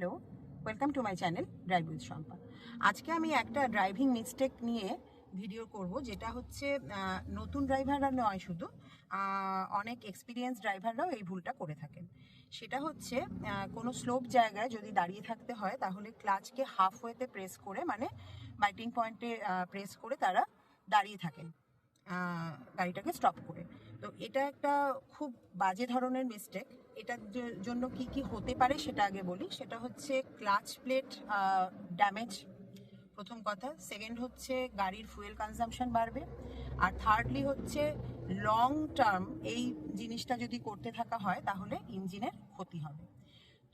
Hello welcome to my channel drive with Shampa আজকে আমি একটা ড্রাইভিং মিস্টেক নিয়ে ভিডিও করব, যেটা হচ্ছে নতুন ড্রাইভাররা নয় শুধু অনেক এক্সপিরিয়েন্স ড্রাইভাররাও এই ভুলটা করে থাকেন। সেটা হচ্ছে কোনো স্লোপ জায়গায় যদি দাঁড়িয়ে থাকতে হয়, তাহলে ক্লাচকে হাফ ওয়েতে প্রেস করে মানে বাইটিং পয়েন্টে প্রেস করে তারা দাঁড়িয়ে থাকেন গাড়িটাকে স্টপ করে। তো এটা একটা খুব বাজে ধরনের মিস্টেক এটার জন্য কি কি হতে পারে সেটা আগে বলি। সেটা হচ্ছে ক্লাচ প্লেট ড্যামেজ প্রথম কথা। সেকেন্ড হচ্ছে গাড়ির ফুয়েল কনজাম্পশন বাড়বে। আর থার্ডলি হচ্ছে লং টার্ম এই জিনিসটা যদি করতে থাকা হয়, তাহলে ইঞ্জিনের ক্ষতি হবে।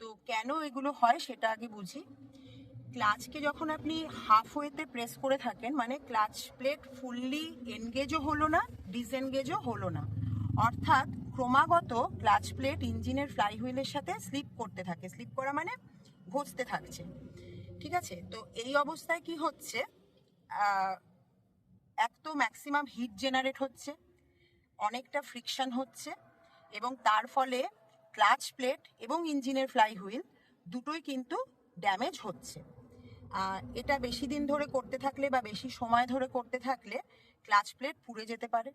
তো কেন এগুলো হয় সেটা আগে বুঝি। ক্লাচকে যখন আপনি হাফ ওয়েতে প্রেস করে থাকেন মানে ক্লাচ প্লেট ফুললি এনগেজও হলো না ডিসএনগেজও হলো না। অর্থাৎ ক্রমাগত ক্লাচ প্লেট ইঞ্জিনের ফ্লাই হুইলের সাথে স্লিপ করতে থাকে। স্লিপ করা মানে ঘষতে থাকছে। ঠিক আছে? তো এই অবস্থায় কি হচ্ছে? এক তো ম্যাক্সিমাম হিট জেনারেট হচ্ছে, অনেকটা ফ্রিকশন হচ্ছে এবং তার ফলে ক্লাচ প্লেট এবং ইঞ্জিনের ফ্লাই হুইল দুটোই কিন্তু ড্যামেজ হচ্ছে। এটা বেশি দিন ধরে করতে থাকলে বা বেশি সময় ধরে করতে থাকলে ক্লাচ প্লেট পুড়ে যেতে পারে।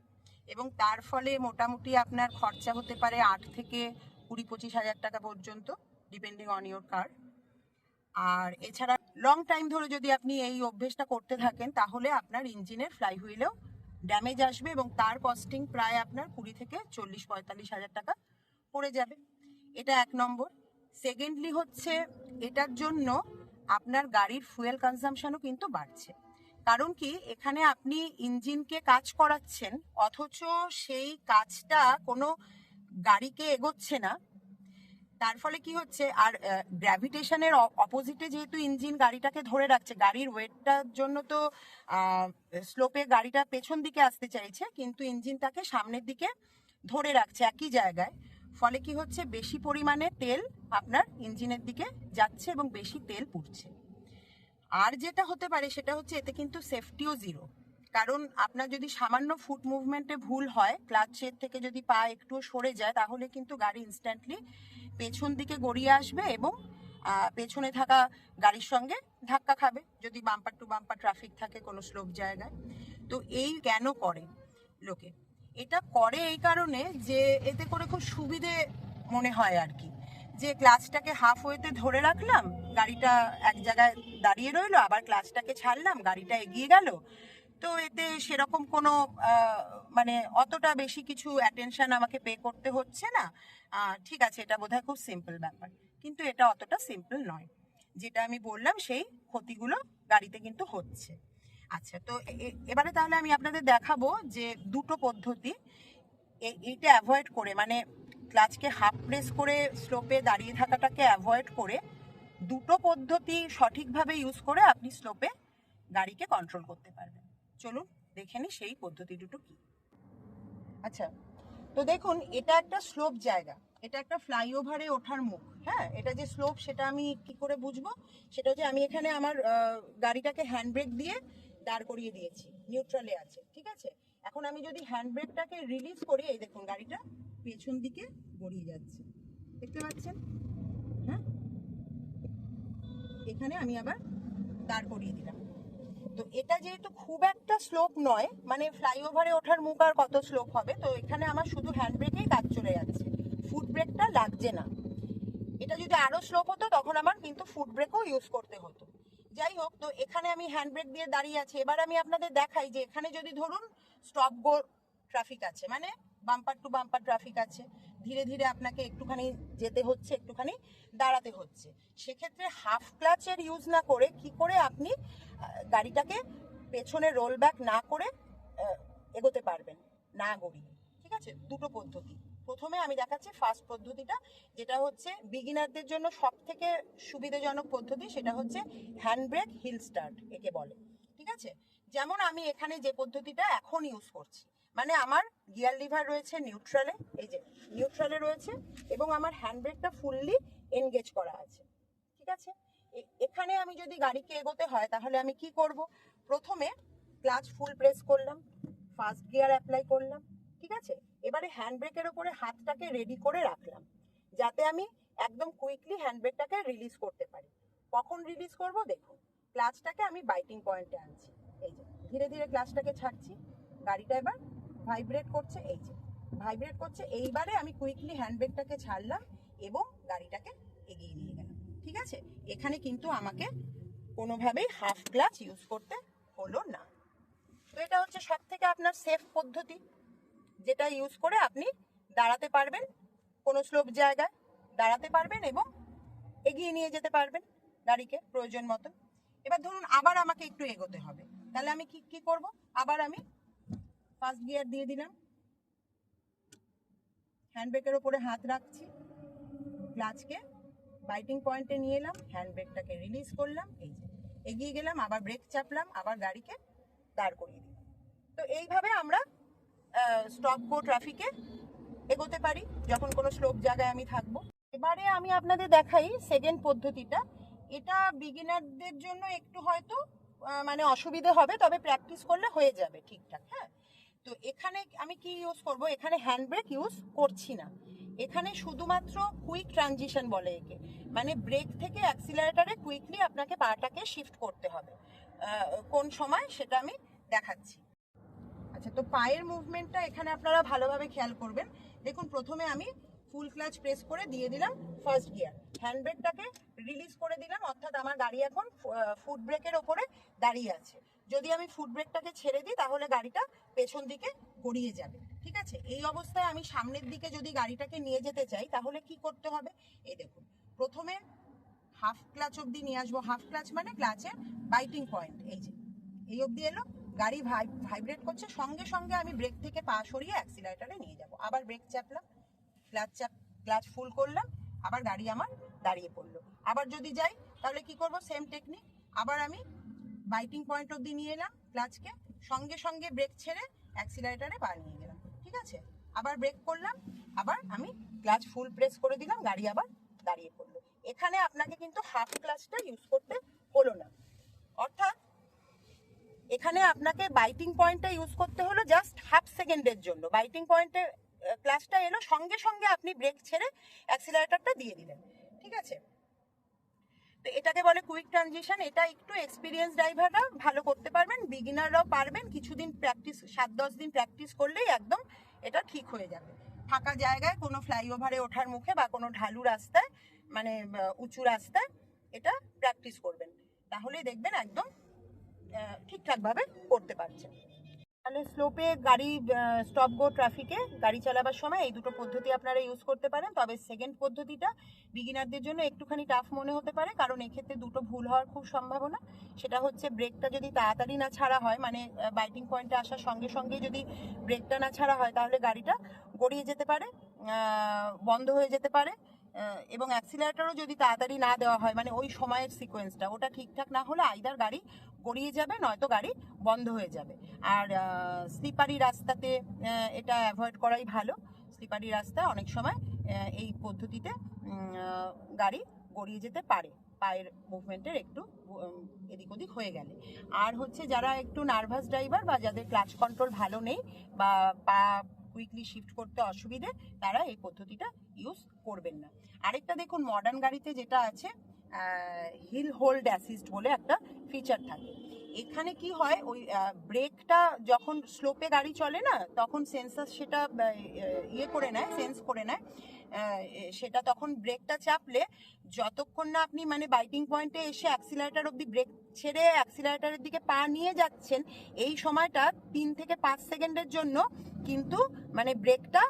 এবং তার ফলে মোটামুটি আপনার খরচা হতে পারে আট থেকে কুড়ি পঁচিশ হাজার টাকা পর্যন্ত ডিপেন্ডিং অন ইয়োর কার আর এছাড়া লং টাইম ধরে যদি আপনি এই অভ্যেসটা করতে থাকেন, তাহলে আপনার ইঞ্জিনের ফ্লাই হুইলেও ড্যামেজ আসবে এবং তার কস্টিং প্রায় আপনার কুড়ি থেকে চল্লিশ, পঁয়তাল্লিশ হাজার টাকা পড়ে যাবে। এটা এক নম্বর। সেকেন্ডলি হচ্ছে, এটার জন্য আপনার গাড়ির ফুয়েল কনজামশনও কিন্তু বাড়ছে। কারণ কি? এখানে আপনি ইঞ্জিনকে কাজ করাচ্ছেন, অথচ সেই কাজটা কোনো গাড়িকে এগোচ্ছে না। তার ফলে কি হচ্ছে? আর গ্র্যাভিটেশনের অপোজিটে যেহেতু ইঞ্জিন গাড়িটাকে ধরে রাখছে, গাড়ির ওয়েটটার জন্য তো স্লোপে গাড়িটা পেছন দিকে আসতে চাইছে, কিন্তু ইঞ্জিনটাকে সামনের দিকে ধরে রাখছে একই জায়গায়। ফলে কি হচ্ছে? বেশি পরিমাণে তেল আপনার ইঞ্জিনের দিকে যাচ্ছে এবং বেশি তেল পুড়ছে। আর যেটা হতে পারে সেটা হচ্ছে এতে কিন্তু সেফটিও জিরো কারণ আপনার যদি সামান্য ফুট মুভমেন্টে ভুল হয় ক্লাচ ক্লাচের থেকে যদি পা একটু সরে যায়, তাহলে কিন্তু গাড়ি ইনস্ট্যান্টলি পেছন দিকে গড়িয়ে আসবে এবং পেছনে থাকা গাড়ির সঙ্গে ধাক্কা খাবে, যদি বাম্পার টু বাম্পার ট্রাফিক থাকে কোনো স্লোপ জায়গায়। তো এই কেন করে লোকে? এটা করে এই কারণে যে এতে করে খুব সুবিধে মনে হয় আর কি। যে ক্লাচটাকে হাফ ওয়েতে ধরে রাখলাম গাড়িটা এক জায়গায় দাঁড়িয়ে রইল, আবার ক্লাচটাকে ছাড়লাম, গাড়িটা এগিয়ে গেল। তো এতে সেরকম কোনো মানে অতটা বেশি কিছু অ্যাটেনশন আমাকে পে করতে হচ্ছে না। ঠিক আছে, এটা বোধহয় খুব সিম্পল ব্যাপার। কিন্তু এটা অতটা সিম্পল নয়। যেটা আমি বললাম, সেই ক্ষতিগুলো গাড়িতে কিন্তু হচ্ছে। আচ্ছা তো এবারে তাহলে আমি আপনাদের দেখাবো যে দুটো পদ্ধতি। এইটা অ্যাভয়েড করে মানে ক্লাচকে হাফ প্রেস করে স্লোপে দাঁড়িয়ে থাকাটাকে অ্যাভয়েড করে দুটো পদ্ধতি সঠিকভাবে ইউজ করে আপনি স্লোপে গাড়িকে কন্ট্রোল করতে পারবেন। চলুন দেখে নিই সেই পদ্ধতি দুটো কি। আচ্ছা তো দেখুন, এটা একটা স্লোপ জায়গা। এটা একটা ফ্লাইওভারে ওঠার মুখ হ্যাঁ? এটা যে স্লোপ সেটা আমি কি করে বুঝব? সেটা হচ্ছে আমি এখানে আমার গাড়িটাকে হ্যান্ড ব্রেক দিয়ে দাঁড় করিয়ে দিয়েছি নিউট্রালে আছে, ঠিক আছে? এখন আমি যদি হ্যান্ড ব্রেকটাকে রিলিজ করি, এই দেখুন গাড়িটা পেছন দিকে গড়িয়ে যাচ্ছে। দেখতে পাচ্ছেন? এখানে আমি আবার দাঁড় করিয়ে দিলাম। তো এটা যেহেতু খুব একটা স্লোপ নয় মানে ফ্লাইওভারে ওঠার মুখ আর কত স্লোপ হবে, তো এখানে আমার শুধু হ্যান্ড ব্রেকেই কাজ চলে যাচ্ছে। ফুট ব্রেকটা লাগছে না। এটা যদি আরও স্লোপ হতো, তখন আমার কিন্তু ফুট ব্রেকও ইউজ করতে হতো। যাই হোক, তো এখানে আমি হ্যান্ড ব্রেক দিয়ে দাঁড়িয়ে আছি। এবার আমি আপনাদের দেখাই যে এখানে যদি ধরুন স্টপ গো ট্রাফিক আছে মানে বাম্পার টু বাম্পার ট্রাফিক আছে ধীরে ধীরে আপনাকে একটুখানি যেতে হচ্ছে, একটুখানি দাঁড়াতে হচ্ছে। সেক্ষেত্রে হাফ ক্লাচের ইউজ না করে কি করে আপনি গাড়িটাকে পেছনে রোল ব্যাক না করে এগোতে পারবেন, না গড়িয়ে। ঠিক আছে? দুটো পদ্ধতি। প্রথমে আমি দেখাচ্ছি ফার্স্ট পদ্ধতিটা, যেটা হচ্ছে বিগিনারদের জন্য সব থেকে সুবিধাজনক পদ্ধতি, সেটা হচ্ছে হ্যান্ড ব্রেক হিল স্টার্ট একে বলে। ঠিক আছে? যেমন আমি এখানে যে পদ্ধতিটা এখন ইউজ করছি মানে আমার গিয়ার লিভার রয়েছে নিউট্রালে এই যে নিউট্রালে রয়েছে এবং আমার হ্যান্ড ব্রেকটা ফুললি এনগেজ করা আছে, ঠিক আছে? এখানে আমি যদি গাড়িকে এগোতে হয় তাহলে আমি কি করব? প্রথমে ক্লাচ ফুল প্রেস করলাম ফার্স্ট গিয়ার অ্যাপ্লাই করলাম, ঠিক আছে? এবারে হ্যান্ড ব্রেকের ওপরে হাতটাকে রেডি করে রাখলাম, যাতে আমি একদম কুইকলি হ্যান্ডব্রেকটাকে রিলিজ করতে পারি। কখন রিলিজ করব? দেখুন ক্লাচটাকে আমি বাইটিং পয়েন্টে আনছি, এই যে, ধীরে ধীরে ক্লাচটাকে ছাড়ছি, গাড়িটা এবার ভাইব্রেট করছে এই যে। ভাইব্রেট করছে, এইবারে আমি কুইকলি হ্যান্ডব্রেকটাকে ছাড়লাম এবং গাড়িটাকে এগিয়ে নিয়ে গেলাম। ঠিক আছে? এখানে কিন্তু আমাকে কোনোভাবেই হাফ ক্লাচ ইউজ করতে হলো না। তো এটা হচ্ছে সব থেকে আপনার সেফ পদ্ধতি, যেটা ইউজ করে আপনি দাঁড়াতে পারবেন কোনো স্লোপ জায়গায়, দাঁড়াতে পারবেন এবং এগিয়ে নিয়ে যেতে পারবেন গাড়িকে প্রয়োজন মতো এবার ধরুন আবার আমাকে একটু এগোতে হবে। তাহলে আমি কি কি করব? আবার আমি ফার্স্ট গিয়ার দিয়ে দিলাম। হ্যান্ডব্রেকের ওপরে হাত রাখছি। ক্লাচকে বাইটিং পয়েন্টে নিয়ে এলাম। হ্যান্ডব্রেকটাকে রিলিজ করলাম। এই যে, এগিয়ে গেলাম, আবার ব্রেক চাপলাম, আবার গাড়িকে দাঁড় করিয়ে দিলাম। তো এইভাবে আমরা স্টপ গো ট্রাফিকে এগোতে পারি, যখন কোনো স্লোপ জায়গায় আমি থাকব। এবারে আমি আপনাদের দেখাই সেকেন্ড পদ্ধতিটা। এটা বিগিনারদের জন্য একটু হয়তো মানে অসুবিধে হবে, তবে প্র্যাকটিস করলে হয়ে যাবে ঠিকঠাক হ্যাঁ? তো এখানে আমি কি ইউজ করব? এখানে হ্যান্ড ব্রেক ইউজ করছি না। এখানে শুধুমাত্র কুইক ট্রানজিশন বলে একে। মানে ব্রেক থেকে অ্যাক্সিলারেটারে কুইকলি আপনাকে পাটাকে শিফট করতে হবে। কোন সময়? সেটা আমি দেখাচ্ছি। আচ্ছা তো পায়ের মুভমেন্টটা এখানে আপনারা ভালোভাবে খেয়াল করবেন। দেখুন, প্রথমে আমি ফুল ক্লাচ প্রেস করে দিয়ে দিলাম ফার্স্ট গিয়ার হ্যান্ড ব্রেকটাকে রিলিজ করে দিলাম, অর্থাৎ আমার গাড়ি এখন ফুট ব্রেকের ওপরে দাঁড়িয়ে আছে। যদি আমি ফুট ব্রেকটাকে ছেড়ে দিই, তাহলে গাড়িটা পেছন দিকে গড়িয়ে যাবে। ঠিক আছে? এই অবস্থায় আমি সামনের দিকে যদি গাড়িটাকে নিয়ে যেতে চাই, তাহলে কি করতে হবে? এই দেখুন, প্রথমে হাফ ক্লাচ অবধি নিয়ে আসব। হাফ ক্লাচ মানে ক্লাচের বাইটিং পয়েন্ট এই যে, এই অবধি এলো, গাড়ি ভাইব্রেট করছে। সঙ্গে সঙ্গে আমি ব্রেক থেকে পা সরিয়ে অ্যাক্সিলারেটারে নিয়ে যাব। আবার ব্রেক চাপলাম। ক্লাচ চাপ ক্লাচ ফুল করলাম, আবার গাড়ি আমার দাঁড়িয়ে পড়ল। আবার যদি যাই, তাহলে কি করব? সেম টেকনিক আবার আমি বাইটিং পয়েন্ট অবধি নিয়ে এলাম ক্লাচকে সঙ্গে সঙ্গে ব্রেক ছেড়ে অ্যাক্সিলারেটারে পা নিয়ে গেলাম, ঠিক আছে? আবার ব্রেক করলাম, আবার আমি ক্লাচ ফুল প্রেস করে দিলাম, গাড়ি আবার দাঁড়িয়ে পড়ল। এখানে আপনাকে কিন্তু হাফ ক্লাচটা ইউজ করতে হলো না। অর্থাৎ এখানে আপনাকে বাইটিং পয়েন্টটা ইউজ করতে হলো জাস্ট হাফ সেকেন্ডের জন্য। বাইটিং পয়েন্টে ক্লাসটা এলো, সঙ্গে সঙ্গে আপনি ব্রেক ছেড়ে অ্যাক্সিলারেটরটা দিয়ে দিলেন, ঠিক আছে? তো এটাকে বলে কুইক ট্রানজিশন এটা একটু এক্সপিরিয়েন্স ড্রাইভাররা ভালো করতে পারবেন বিগিনাররাও পারবেন, কিছুদিন প্র্যাকটিস সাত দশ দিন প্র্যাকটিস করলেই একদম এটা ঠিক হয়ে যাবে। ফাঁকা জায়গায় কোনো ফ্লাইওভারে ওঠার মুখে বা কোনো ঢালু রাস্তায় মানে উঁচু রাস্তায় এটা প্র্যাকটিস করবেন। তাহলেই দেখবেন একদম ঠিকঠাকভাবে করতে পারছেন। তাহলে স্লোপে গাড়ি স্টপ গো ট্রাফিকে গাড়ি চালাবার সময় এই দুটো পদ্ধতি আপনারা ইউজ করতে পারেন। তবে সেকেন্ড পদ্ধতিটা বিগিনারদের জন্য একটুখানি টাফ মনে হতে পারে, কারণ এক্ষেত্রে দুটো ভুল হওয়ার খুব সম্ভাবনা। সেটা হচ্ছে ব্রেকটা যদি তাড়াতাড়ি না ছাড়া হয় মানে বাইটিং পয়েন্টে আসার সঙ্গে সঙ্গে যদি ব্রেকটা না ছাড়া হয়, তাহলে গাড়িটা গড়িয়ে যেতে পারে বন্ধ হয়ে যেতে পারে। এবং অ্যাক্সিলারেটরও যদি তাড়াতাড়ি না দেওয়া হয় মানে ওই সময়ের সিকোয়েন্সটা ওটা ঠিকঠাক না হলে আইদার গাড়ি গড়িয়ে যাবে, নয়তো গাড়ি বন্ধ হয়ে যাবে। আর স্লিপারি রাস্তাতে এটা অ্যাভয়েড করাই ভালো। স্লিপারি রাস্তা অনেক সময় এই পদ্ধতিতে গাড়ি গড়িয়ে যেতে পারে। পায়ের মুভমেন্টের একটু এদিক ওদিক হয়ে গেলে। আর হচ্ছে যারা একটু নার্ভাস ড্রাইভার বা যাদের ক্লাচ কন্ট্রোল ভালো নেই বা পা কুইকলি শিফট করতে অসুবিধে, তারা এই পদ্ধতিটা ইউজ করবেন না। আরেকটা দেখুন মডার্ন গাড়িতে যেটা আছে হিল হোল্ড অ্যাসিস্ট বলে একটা ফিচার থাকে। এখানে কি হয়, ওই ব্রেকটা যখন স্লোপে গাড়ি চলে না, তখন সেন্সার সেটা ইয়ে করে নেয় সেন্স করে নেয়। সেটা তখন ব্রেকটা চাপলে যতক্ষণ না আপনি মানে বাইটিং পয়েন্টে এসে অ্যাক্সিলারেটার অব্দি ব্রেক ছেড়ে অ্যাক্সিলারেটারের দিকে পা নিয়ে যাচ্ছেন, এই সময়টা তিন থেকে পাঁচ সেকেন্ডের জন্য কিন্তু মানে ব্রেকটা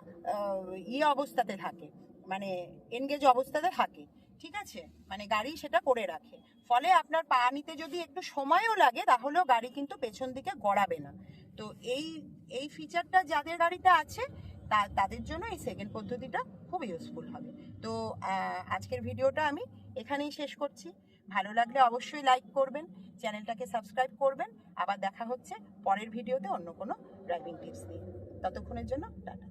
ইয়ে অবস্থাতে থাকে। মানে এনগেজ অবস্থাতে থাকে, ঠিক আছে? মানে গাড়ি সেটা করে রাখে। ফলে আপনার পা নিতে যদি একটু সময়ও লাগে, তাহলেও গাড়ি কিন্তু পেছন দিকে গড়াবে না। তো এই এই ফিচারটা যাদের গাড়িতে আছে, তা, তাদের জন্য এই সেকেন্ড পদ্ধতিটা খুব ইউজফুল হবে। তো আজকের ভিডিওটা আমি এখানেই শেষ করছি। ভালো লাগলে অবশ্যই লাইক করবেন, চ্যানেলটাকে সাবস্ক্রাইব করবেন। আবার দেখা হচ্ছে পরের ভিডিওতে অন্য কোনো ড্রাইভিং টিপস নিয়ে। ততক্ষণের জন্য টাটা।